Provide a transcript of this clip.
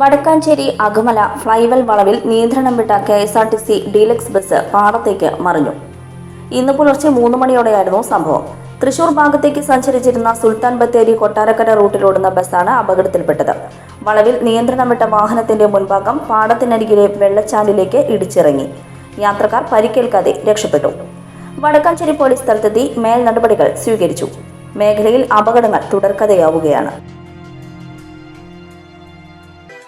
Vadakkanchery Akamala Flywell വളവിൽ നിയന്ത്രണം വിട്ട K S R T C deluxe bus പാടത്തേക്ക് മറിഞ്ഞു. ഇന്ന് പുലർച്ചെ മൂന്ന് മണിയോടെയായിരുന്നു സംഭവം. തൃശൂർ ഭാഗത്തേക്ക് സഞ്ചരിച്ചിരുന്ന സുൽത്താൻ ബത്തേരി കൊട്ടാരക്കര റൂട്ടിലോടുന്ന ബസ്സാണ് അപകടത്തിൽപ്പെട്ടത്. വളവിൽ നിയന്ത്രണം വിട്ട വാഹനത്തിന്റെ മുൻഭാഗം പാടത്തിനരികിലെ വെള്ളച്ചാലിലേക്ക് ഇടിച്ചിറങ്ങി. യാത്രക്കാർ പരിക്കേൽക്കാതെ രക്ഷപ്പെട്ടു. വടക്കാഞ്ചേരി പോലീസ് സ്ഥലത്തെത്തി മേൽ നടപടികൾ സ്വീകരിച്ചു. മേഖലയിൽ അപകടങ്ങൾ തുടർക്കഥയാവുകയാണ്.